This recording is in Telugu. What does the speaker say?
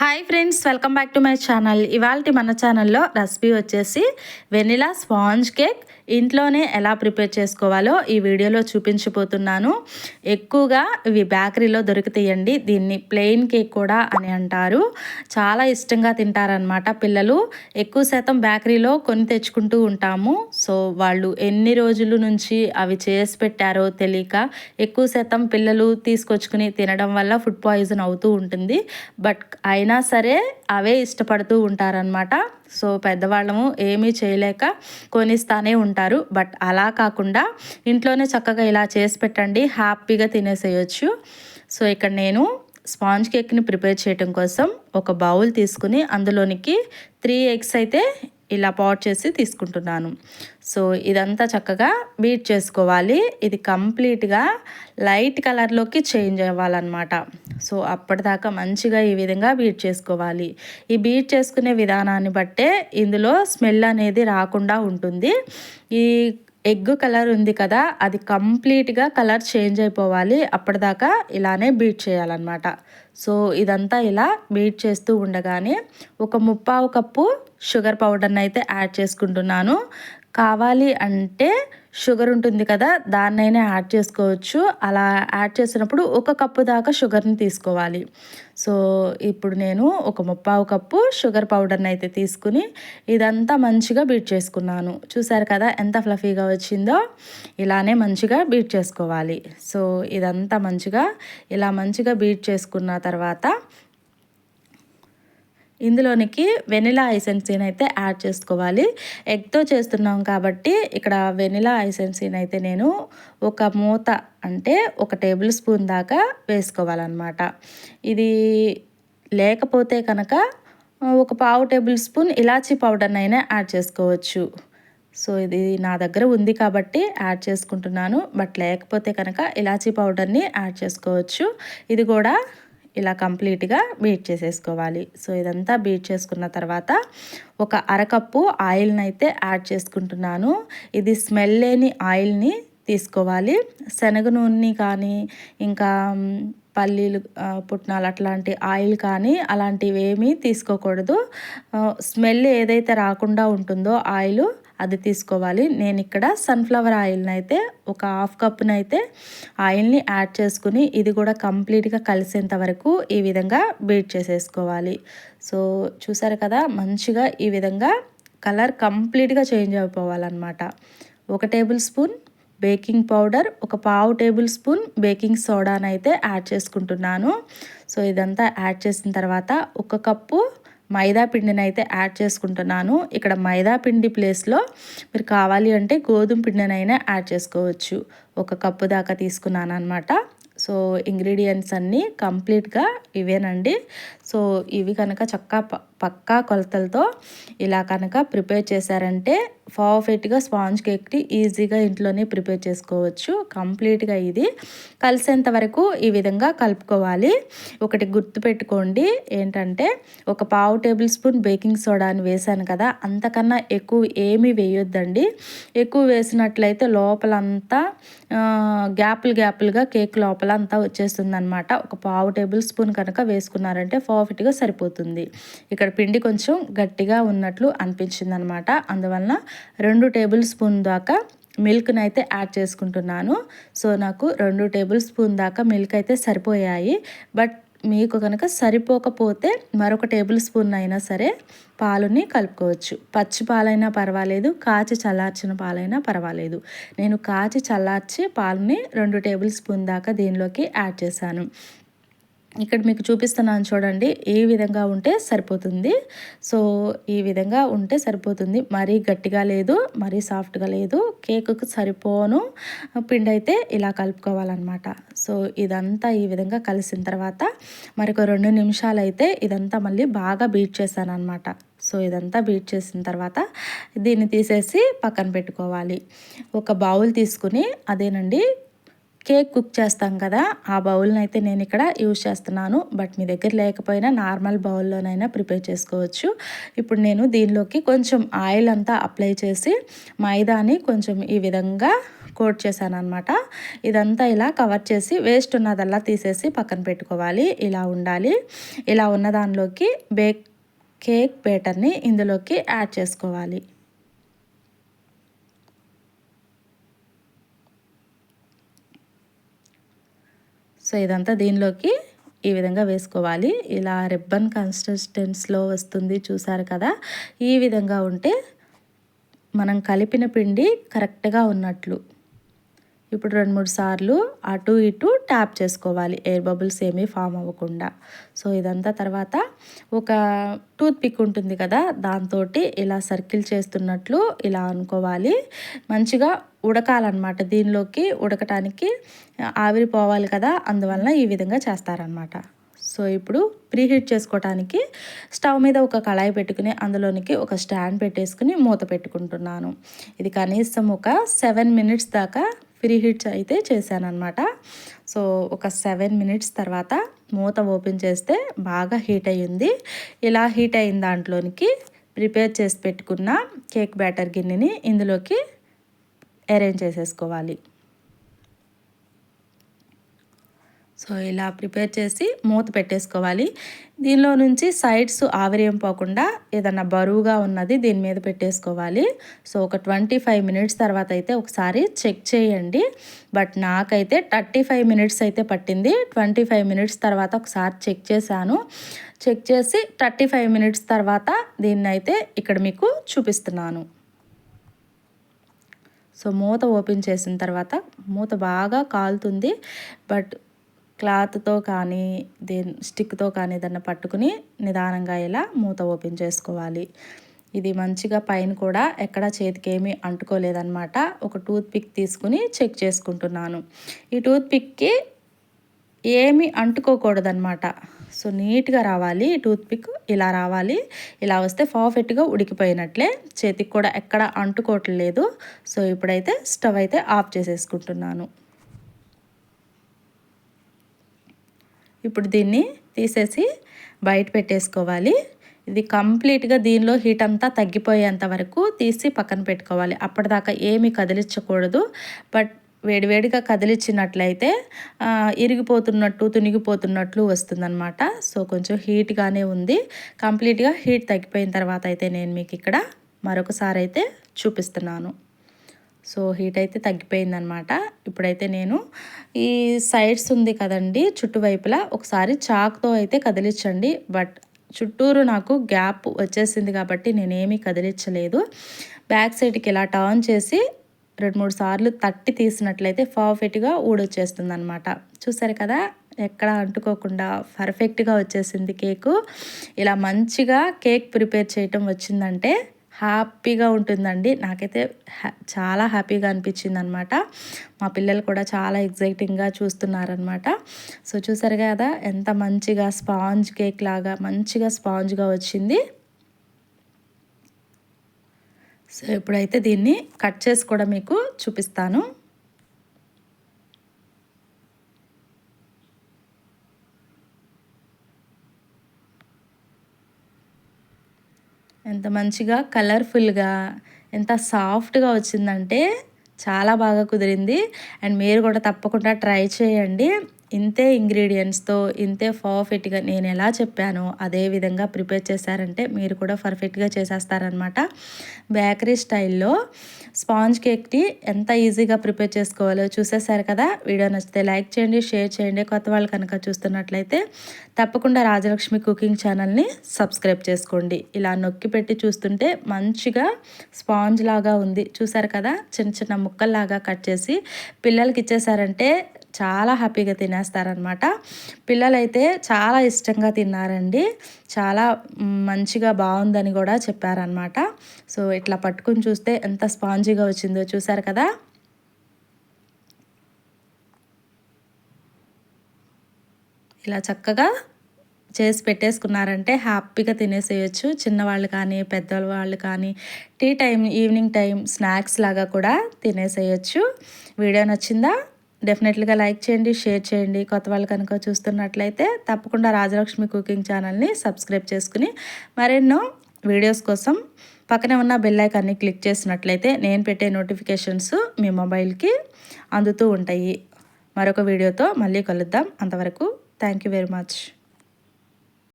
Hi friends welcome back to my channel ఇవాళ మన ఛానల్లో రెసిపీ వచ్చేసి వెనిలా స్పాంజ్ కేక్ ఇంట్లోనే ఎలా ప్రిపేర్ చేసుకోవాలో ఈ వీడియోలో చూపించబోతున్నాను. ఎక్కువగా ఇవి బేకరీలో దొరుకుతాయండి. దీన్ని ప్లెయిన్ కేక్ కూడా అని అంటారు. చాలా ఇష్టంగా తింటారనమాట పిల్లలు. ఎక్కువ శాతం బేకరీలో కొని తెచ్చుకుంటూ ఉంటాము. సో వాళ్ళు ఎన్ని రోజుల నుంచి అవి చేసి పెట్టారో తెలియక ఎక్కువ శాతం పిల్లలు తీసుకొచ్చుకుని తినడం వల్ల ఫుడ్ పాయిజన్ అవుతూ ఉంటుంది. బట్ అయినా సరే అవే ఇష్టపడుతూ ఉంటారనమాట సో పెద్దవాళ్ళము ఏమీ చేయలేక కొనిస్తానే ఉంటారు. బట్ అలా కాకుండా ఇంట్లోనే చక్కగా ఇలా చేసి పెట్టండి. హ్యాపీగా తినేసేయచ్చు. సో ఇక్కడ నేను స్పాంజ్ కేక్ని ప్రిపేర్ చేయడం కోసం ఒక బౌల్ తీసుకుని అందులోనికి త్రీ ఎగ్స్ అయితే ఇలా పాట్ చేసి తీసుకుంటున్నాను. సో ఇదంతా చక్కగా బీట్ చేసుకోవాలి. ఇది కంప్లీట్గా లైట్ కలర్లోకి చేంజ్ అవ్వాలన్నమాట. సో అప్పటిదాకా మంచిగా ఈ విధంగా బీట్ చేసుకోవాలి. ఈ బీట్ చేసుకునే విధానాన్ని బట్టే ఇందులో స్మెల్ అనేది రాకుండా ఉంటుంది. ఈ ఎగ్ కలర్ ఉంది కదా అది కంప్లీట్గా కలర్ చేంజ్ అయిపోవాలి. అప్పటిదాకా ఇలానే బీట్ చేయాలన్నమాట. సో ఇదంతా ఇలా బీట్ చేస్తూ ఉండగానే ఒక ముప్పావు కప్పు షుగర్ పౌడర్ని అయితే యాడ్ చేసుకుంటున్నాను. కావాలి అంటే షుగర్ ఉంటుంది కదా దాన్నైనా యాడ్ చేసుకోవచ్చు. అలా యాడ్ చేసినప్పుడు ఒక కప్పు దాకా షుగర్ని తీసుకోవాలి. సో ఇప్పుడు నేను ఒక ముప్పావు కప్పు షుగర్ పౌడర్ని అయితే తీసుకుని ఇదంతా మంచిగా బీట్ చేసుకున్నాను. చూసారు కదా ఎంత ఫ్లఫీగా వచ్చిందో? ఇలానే మంచిగా బీట్ చేసుకోవాలి. సో ఇదంతా మంచిగా ఇలా మంచిగా బీట్ చేసుకున్న తర్వాత ఇందులోనికి వెనిలా ఐసెన్సీని అయితే యాడ్ చేసుకోవాలి. ఎగ్తో చేస్తున్నాం కాబట్టి ఇక్కడ వెనిలా ఐసెన్సీని అయితే నేను ఒక మూత అంటే ఒక టేబుల్ స్పూన్ దాకా వేసుకోవాలన్నమాట. ఇది లేకపోతే కనుక ఒక పావు టేబుల్ స్పూన్ ఇలాచీ పౌడర్నైనా యాడ్ చేసుకోవచ్చు. సో ఇది నా దగ్గర ఉంది కాబట్టి యాడ్ చేసుకుంటున్నాను. బట్ లేకపోతే కనుక ఇలాచీ పౌడర్ని యాడ్ చేసుకోవచ్చు. ఇది కూడా ఇలా కంప్లీట్గా బీట్ చేసేసుకోవాలి. సో ఇదంతా బీట్ చేసుకున్న తర్వాత ఒక అరకప్పు ఆయిల్ని అయితే యాడ్ చేసుకుంటున్నాను. ఇది స్మెల్ లేని ఆయిల్ని తీసుకోవాలి. శనగ నూనె కానీ ఇంకా పల్లీలు పుట్నాలు అట్లాంటి ఆయిల్ కానీ అలాంటివి ఏమీ తీసుకోకూడదు స్మెల్ ఏదైతే రాకుండా ఉంటుందో ఆయిల్ అది తీసుకోవాలి. నేను ఇక్కడ సన్ఫ్లవర్ ఆయిల్ని అయితే ఒక హాఫ్ కప్ను అయితే ఆయిల్ని యాడ్ చేసుకుని ఇది కూడా కంప్లీట్గా కలిసేంత వరకు ఈ విధంగా బీట్ చేసేసుకోవాలి. సో చూసారు కదా మంచిగా ఈ విధంగా కలర్ కంప్లీట్గా చేంజ్ అయిపోవాలన్నమాట. ఒక టేబుల్ స్పూన్ బేకింగ్ పౌడర్ ఒక పావు టేబుల్ స్పూన్ బేకింగ్ సోడాని అయితే యాడ్ చేసుకుంటున్నాను. సో ఇదంతా యాడ్ చేసిన తర్వాత ఒక కప్పు మైదా పిండిని అయితే యాడ్ చేసుకుంటున్నాను. ఇక్కడ మైదా పిండి ప్లేస్లో మీరు కావాలి అంటే గోధుమ పిండినైనా యాడ్ చేసుకోవచ్చు. ఒక కప్పు దాకా తీసుకున్నాను అనమాట సో ఇంగ్రీడియంట్స్ అన్నీ కంప్లీట్గా ఇవేనండి. సో ఇవి కనుక చక్కగా పక్కా కొలతలతో ఇలా కనుక ప్రిపేర్ చేశారంటే పర్ఫెక్ట్గా స్పాంజ్ కేక్ని ఈజీగా ఇంట్లోనే ప్రిపేర్ చేసుకోవచ్చు. కంప్లీట్గా ఇది కలిసేంత వరకు ఈ విధంగా కలుపుకోవాలి. ఒకటి గుర్తుపెట్టుకోండి ఏంటంటే ఒక పావు టేబుల్ స్పూన్ బేకింగ్ సోడాని వేసాను కదా అంతకన్నా ఎక్కువ ఏమీ వేయొద్దండి. ఎక్కువ వేసినట్లయితే లోపలంతా గ్యాపులు గ్యాపులుగా కేక్ లోపల అంతా వచ్చేస్తుంది అనమాట ఒక పావు టేబుల్ స్పూన్ కనుక వేసుకున్నారంటే పర్ఫెక్ట్గా సరిపోతుంది. ఇక్కడ పిండి కొంచెం గట్టిగా ఉన్నట్లు అనిపించింది అనమాట అందువలన రెండు టేబుల్ స్పూన్ దాకా మిల్క్ని అయితే యాడ్ చేసుకుంటున్నాను. సో నాకు రెండు టేబుల్ స్పూన్ దాకా మిల్క్ అయితే సరిపోయాయి. బట్ మీకు కనుక సరిపోకపోతే మరొక టేబుల్ స్పూన్ అయినా సరే పాలుని కలుపుకోవచ్చు. పచ్చి పాలైనా పర్వాలేదు కాచి చల్లార్చిన పాలైనా పర్వాలేదు. నేను కాచి చల్లార్చి పాలుని రెండు టేబుల్ స్పూన్ దాకా దీనిలోకి యాడ్ చేశాను. ఇక్కడ మీకు చూపిస్తున్నాను చూడండి ఏ విధంగా ఉంటే సరిపోతుంది. సో ఈ విధంగా ఉంటే సరిపోతుంది. మరీ గట్టిగా లేదు మరీ సాఫ్ట్గా లేదు కేకుకు సరిపోను పిండి అయితే ఇలా కలుపుకోవాలన్నమాట. సో ఇదంతా ఈ విధంగా కలిసిన తర్వాత మరొక రెండు నిమిషాలు అయితే ఇదంతా మళ్ళీ బాగా బీట్ చేశాను అనమాట సో ఇదంతా బీట్ చేసిన తర్వాత దీన్ని తీసేసి పక్కన పెట్టుకోవాలి. ఒక బౌల్ తీసుకుని అదేనండి కేక్ కుక్ చేస్తాం కదా ఆ బౌల్ని అయితే నేను ఇక్కడ యూజ్ చేస్తున్నాను. బట్ మీ దగ్గర లేకపోయినా నార్మల్ బౌల్లోనైనా ప్రిపేర్ చేసుకోవచ్చు. ఇప్పుడు నేను దీనిలోకి కొంచెం ఆయిల్ అంతా అప్లై చేసి మైదాని కొంచెం ఈ విధంగా కోట్ చేశాను అనమాట ఇదంతా ఇలా కవర్ చేసి వేస్ట్ ఉన్నదల్లా తీసేసి పక్కన పెట్టుకోవాలి. ఇలా ఉండాలి. ఇలా ఉన్న దానిలోకి బేక్ కేక్ బేటర్ని ఇందులోకి యాడ్ చేసుకోవాలి. సో ఇదంతా దీనిలోకి ఈ విధంగా వేసుకోవాలి. ఇలా రిబ్బన్ కన్సిస్టెన్స్లో వస్తుంది చూసారు కదా? ఈ విధంగా ఉంటే మనం కలిపిన పిండి కరెక్ట్గా ఉన్నట్లు. ఇప్పుడు రెండు మూడు సార్లు అటు ఇటు ట్యాప్ చేసుకోవాలి. ఎయిర్ బబుల్స్ ఏమీ ఫామ్ అవ్వకుండా. సో ఇదంతా తర్వాత ఒక టూత్ పిక్ ఉంటుంది కదా దాంతో ఇలా సర్కిల్ చేస్తున్నట్లు ఇలా అనుకోవాలి. మంచిగా ఉడకాలన్నమాట. దీనిలోకి ఉడకటానికి ఆవిరిపోవాలి కదా అందువలన ఈ విధంగా చేస్తారనమాట సో ఇప్పుడు ప్రీహీట్ చేసుకోవటానికి స్టవ్ మీద ఒక కళాయి పెట్టుకుని అందులోనికి ఒక స్టాండ్ పెట్టేసుకుని మూత పెట్టుకుంటున్నాను. ఇది కనీసం ఒక సెవెన్ మినిట్స్ దాకా ఫ్రీ హీట్స్ అయితే చేశానమాట సో ఒక సెవెన్ మినిట్స్ తర్వాత మూత ఓపెన్ చేస్తే బాగా హీట్ అయ్యింది. ఇలా హీట్ అయిన దాంట్లోనికి ప్రిపేర్ చేసి పెట్టుకున్న కేక్ బ్యాటర్ గిన్నెని ఇందులోకి అరేంజ్ చేసేసుకోవాలి. సో ఇలా ప్రిపేర్ చేసి మూత పెట్టేసుకోవాలి. దీనిలో నుంచి సైడ్స్ ఆవిరేం పోకుండా ఏదన్నా బరువుగా ఉన్నది దీని మీద పెట్టేసుకోవాలి. సో ఒక ట్వంటీ ఫైవ్ మినిట్స్ తర్వాత అయితే ఒకసారి చెక్ చేయండి. బట్ నాకైతే థర్టీ ఫైవ్ మినిట్స్ అయితే పట్టింది. ట్వంటీ ఫైవ్ మినిట్స్ తర్వాత ఒకసారి చెక్ చేశాను. చెక్ చేసి థర్టీ ఫైవ్ మినిట్స్ తర్వాత దీన్ని అయితే ఇక్కడ మీకు చూపిస్తున్నాను. సో మూత ఓపెన్ చేసిన తర్వాత మూత బాగా కాలుతుంది. బట్ క్లాత్తో కానీ దే స్టిక్తో కానీ ఏదన్నా పట్టుకుని నిదానంగా ఇలా మూత ఓపెన్ చేసుకోవాలి. ఇది మంచిగా పైన కూడా ఎక్కడ చేతికి ఏమీ అంటుకోలేదన్నమాట. ఒక టూత్ పిక్ తీసుకుని చెక్ చేసుకుంటున్నాను. ఈ టూత్ పిక్కి ఏమి అంటుకోకూడదనమాట సో నీట్గా రావాలి. టూత్ పిక్ ఇలా రావాలి. ఇలా వస్తే పర్ఫెక్ట్గా ఉడికిపోయినట్లే చేతికి కూడా ఎక్కడ అంటుకోవట్లేదు. సో ఇప్పుడైతే స్టవ్ అయితే ఆఫ్ చేసేసుకుంటున్నాను. ఇప్పుడు దీన్ని తీసేసి బయట పెట్టేసుకోవాలి. ఇది కంప్లీట్గా దీనిలో హీట్ అంతా తగ్గిపోయేంత వరకు తీసి పక్కన పెట్టుకోవాలి. అప్పటిదాకా ఏమీ కదిలించకూడదు. బట్ వేడివేడిగా కదిలిచ్చినట్లయితే ఇరిగిపోతున్నట్టు తునిగిపోతున్నట్లు వస్తుందన్నమాట. సో కొంచెం హీట్గానే ఉంది. కంప్లీట్గా హీట్ తగ్గిపోయిన తర్వాత అయితే నేను మీకు ఇక్కడ మరొకసారి అయితే చూపిస్తున్నాను. సో హీట్ అయితే తగ్గిపోయిందనమాట. ఇప్పుడైతే నేను ఈ సైడ్స్ ఉంది కదండి చుట్టువైపులా ఒకసారి చాక్తో అయితే కదిలించండి. బట్ చుట్టూరు నాకు గ్యాప్ వచ్చేసింది కాబట్టి నేనేమీ కదిలించలేదు. బ్యాక్ సైడ్కి ఇలా టర్న్ చేసి రెండు మూడు సార్లు తట్టి తీసినట్లయితే పర్ఫెక్ట్గా ఊడొచ్చేస్తుంది అనమాట చూసారు కదా ఎక్కడ అంటుకోకుండా పర్ఫెక్ట్గా వచ్చేసింది కేకు. ఇలా మంచిగా కేక్ ప్రిపేర్ చేయటం వచ్చిందంటే హ్యాపీగా ఉంటుందండి. నాకైతే చాలా హ్యాపీగా అనిపించింది అనమాట మా పిల్లలు కూడా చాలా ఎగ్జైటింగ్గా చూస్తున్నారనమాట. సో చూసారు కదా ఎంత మంచిగా స్పాంజ్ కేక్ లాగా మంచిగా స్పాంజ్గా వచ్చింది. సో ఇప్పుడైతే దీన్ని కట్ చేసి కూడా మీకు చూపిస్తాను. ఎంత మంచిగా కలర్ఫుల్గా ఎంత సాఫ్ట్గా వచ్చిందంటే చాలా బాగా కుదిరింది. అండ్ మీరు కూడా తప్పకుండా ట్రై చేయండి. ఇంతే ఇంగ్రీడియంట్స్తో ఇంతే పర్ఫెక్ట్గా నేను ఎలా చెప్పానో అదే విధంగా ప్రిపేర్ చేశారంటే మీరు కూడా పర్ఫెక్ట్గా చేసేస్తారనమాట బేకరీ స్టైల్లో స్పాంజ్ కేక్ని ఎంత ఈజీగా ప్రిపేర్ చేసుకోవాలో చూసేసారు కదా. వీడియో నచ్చితే లైక్ చేయండి షేర్ చేయండి. కొత్త వాళ్ళు కనుక చూస్తున్నట్లయితే తప్పకుండా రాజలక్ష్మి కుకింగ్ ఛానల్ని సబ్స్క్రైబ్ చేసుకోండి. ఇలా నొక్కి పెట్టి చూస్తుంటే మంచిగా స్పాంజ్ లాగా ఉంది. చూసారు కదా? చిన్న చిన్న ముక్కల్లాగా కట్ చేసి పిల్లలకి ఇచ్చేసారంటే చాలా హ్యాపీగా తినేస్తారనమాట. పిల్లలైతే చాలా ఇష్టంగా తిన్నారండి. చాలా మంచిగా బాగుందని కూడా చెప్పారనమాట. సో ఇట్లా పట్టుకుని చూస్తే ఎంత స్పాంజీగా వచ్చిందో చూసారు కదా? ఇలా చక్కగా చేసి పెట్టేసుకున్నారంటే హ్యాపీగా తినేసేయచ్చు. చిన్నవాళ్ళు కానీ పెద్దవాళ్ళు కానీ tea time evening time snacks లాగా కూడా తినేసేయచ్చు. వీడియో నచ్చిందా? డెఫినెట్లీగా లైక్ చేయండి షేర్ చేయండి. కొత్త వాళ్ళు కనుక చూస్తున్నట్లయితే తప్పకుండా రాజలక్ష్మి కుకింగ్ ఛానల్ని సబ్స్క్రైబ్ చేసుకుని మరెన్నో వీడియోస్ కోసం పక్కనే ఉన్న బెల్ ఐకాన్ని క్లిక్ చేసినట్లయితే నేను పెట్టే నోటిఫికేషన్స్ మీ మొబైల్కి అందుతూ ఉంటాయి. మరొక వీడియోతో మళ్ళీ కలుద్దాం. అంతవరకు థ్యాంక్ యూ వెరీ మచ్